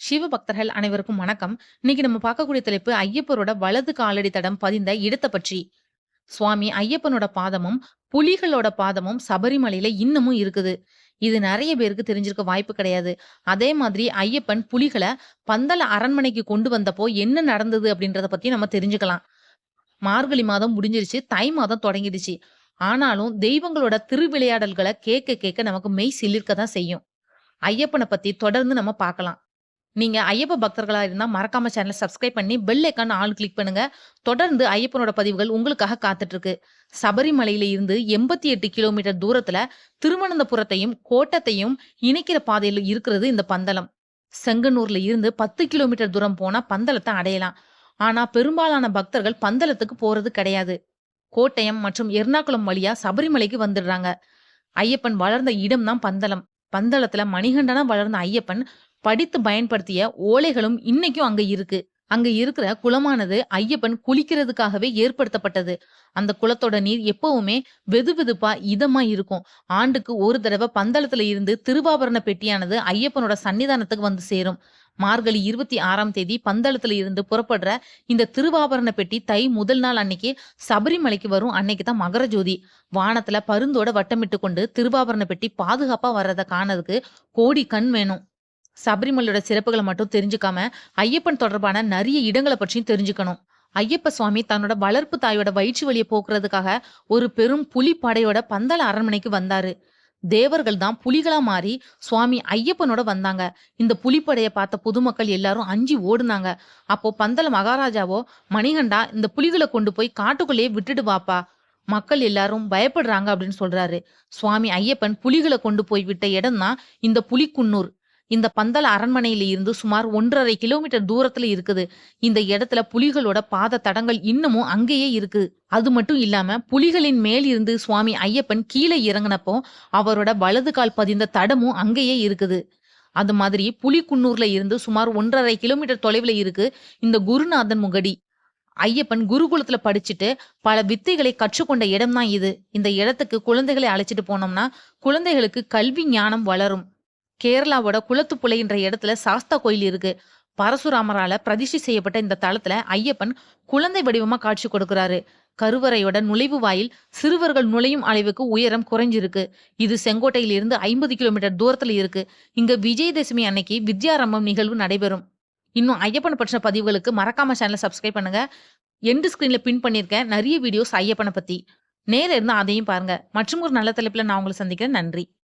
சிவ பக்தர்கள் அனைவருக்கும் வணக்கம். இன்னைக்கு நம்ம பார்க்கக்கூடிய தலைப்பு ஐயப்பரோட வலது காலடி தடம் பதிந்த இடத்தை பற்றி. சுவாமி ஐயப்பனோட பாதமும், புலிகளோட பாதமும் சபரிமலையில இன்னமும் இருக்குது. இது நிறைய பேருக்கு தெரிஞ்சிருக்க வாய்ப்பு கிடையாது. அதே மாதிரி ஐயப்பன் புலிகள பந்தல அரண்மனைக்கு கொண்டு வந்தப்போ என்ன நடந்தது அப்படின்றத பத்தி நம்ம தெரிஞ்சுக்கலாம். மார்கழி மாதம் முடிஞ்சிருச்சு. தை மாதம் தொடங்கிடுச்சு. ஆனாலும் தெய்வங்களோட திருவிளையாடல்களை கேட்க கேட்க நமக்கு மெய் சிலிர்க்க தான் செய்யும். ஐயப்பன பத்தி தொடர்ந்து நம்ம பார்க்கலாம். நீங்க ஐயப்ப பக்தர்களா இருந்தா மறக்காம சேனலை சப்ஸ்கிரைப் பண்ணி பெல் ஐகான் ஆள் கிளிக் பண்ணுங்க. தொடர்ந்து ஐயப்பனோட பதிவுகள் உங்களுக்காக காத்துட்டு இருக்கு. சபரிமலையில இருந்து 88 கிலோமீட்டர் தூரத்துல திருவனந்தபுரத்தையும், கோட்டத்தையும் இணைக்கிற பாதையில இருக்கிறது இந்த பந்தலம். செங்கனூர்ல இருந்து 10 கிலோமீட்டர் தூரம் போனா பந்தலத்தை அடையலாம். ஆனா பெரும்பாலான பக்தர்கள் பந்தலத்துக்கு போறது கிடையாது. கோட்டயம் மற்றும் எர்ணாகுளம் வழியா சபரிமலைக்கு வந்துடுறாங்க. ஐயப்பன் வளர்ந்த இடம் தான் பந்தலம். பந்தளத்துல மணிகண்டனா வளர்ந்த ஐயப்பன் படித்து பயன்படுத்திய ஓலைகளும் இன்னைக்கும் அங்க இருக்கு. அங்க இருக்கிற குளமானது ஐயப்பன் குளிக்கிறதுக்காகவே ஏற்படுத்தப்பட்டது. அந்த குளத்தோட நீர் எப்பவுமே வெதுவெதுப்பா, இதமா இருக்கும். ஆண்டுக்கு ஒரு தடவை பந்தளத்துல இருந்து திருவாபரண பெட்டியானது ஐயப்பனோட சன்னிதானத்துக்கு வந்து சேரும். மார்கழி 26ஆம் தேதி பந்தளத்துல இருந்து புறப்படுற இந்த திருவாபரண பெட்டி தை முதல் நாள் அன்னைக்கு சபரிமலைக்கு வரும் அன்னைக்கு தான் மகர ஜோதி. வானத்துல பருந்தோட வட்டமிட்டு கொண்டு திருவாபரண பெட்டி பாதுகாப்பா வர்றதை காணறதுக்கு கோடி கண் வேணும். சபரிமலையோட சிறப்புகளை மட்டும் தெரிஞ்சுக்காம, ஐயப்பன் தொடர்பான நிறைய இடங்களை பற்றியும் தெரிஞ்சுக்கணும். ஐயப்ப சுவாமி தன்னோட வளர்ப்பு தாயோட வயிற்று வழியை போக்குறதுக்காக ஒரு பெரும் புலி படையோட பந்தல அரண்மனைக்கு வந்தாரு. தேவர்கள் தான் புலிகளா மாறி சுவாமி ஐயப்பனோட வந்தாங்க. இந்த புலிப்படையை பார்த்த பொதுமக்கள் எல்லாரும் அஞ்சி ஓடுனாங்க. அப்போ பந்தல மகாராஜாவோ, மணிகண்டா இந்த புலிகளை கொண்டு போய் காட்டுக்குள்ளேயே விட்டுட்டு வாப்பா. மக்கள் எல்லாரும் பயப்படுறாங்க அப்படின்னு சொல்றாரு. சுவாமி ஐயப்பன் புலிகளை கொண்டு போய் விட்ட இடம் தான் இந்த புலிக்குன்னூர். இந்த பந்தல் அரண்மனையில இருந்து சுமார் 1 1/2 கிலோமீட்டர் தூரத்துல இருக்குது. இந்த இடத்துல புலிகளோட பாத தடங்கள் இன்னமும் அங்கேயே இருக்கு. அது மட்டும் இல்லாம புலிகளின் மேல் இருந்து சுவாமி ஐயப்பன் கீழே இறங்குனப்போ அவரோட வலது கால் பதிந்த தடமும் அங்கேயே இருக்குது. அது மாதிரி புலிக்குன்னூர்ல இருந்து சுமார் 1 1/2 கிலோமீட்டர் தொலைவுல இருக்கு இந்த குருநாதன் முகடி. ஐயப்பன் குருகுலத்துல படிச்சுட்டு பல வித்தைகளை கற்றுக்கொண்ட இடம் தான் இது. இந்த இடத்துக்கு குழந்தைகளை அழைச்சிட்டு போனோம்னா குழந்தைகளுக்கு கல்வி ஞானம் வளரும். கேரளாவோட குளத்துப்புழைன்ற இடத்துல சாஸ்தா கோயில் இருக்கு. பரசுராமரால பிரதிஷ்டை செய்யப்பட்ட இந்த தளத்துல ஐயப்பன் குழந்தை வடிவமா காட்சி கொடுக்கிறாரு. கருவறையோட நுழைவு வாயில் சிறுவர்கள் நுழையும் அளவுக்கு உயரம் குறைஞ்சிருக்கு. இது செங்கோட்டையில இருந்து 50 கிலோமீட்டர் தூரத்துல இருக்கு. இங்க விஜயதசமி அன்னைக்கு வித்யாரம்பம் நிகழ்வு நடைபெறும். இன்னும் ஐயப்பன் பற்றின பதிவுகளுக்கு மறக்காம சேனல சப்ஸ்கிரைப் பண்ணுங்க. எண்டு ஸ்கிரீன்ல பின் பண்ணியிருக்கேன் நிறைய வீடியோஸ் ஐயப்பனை பத்தி. நேரில் இருந்தா அதையும் பாருங்க. மற்றும் ஒரு நல்ல தலைப்புல நான் உங்களை சந்திக்கிறேன். நன்றி.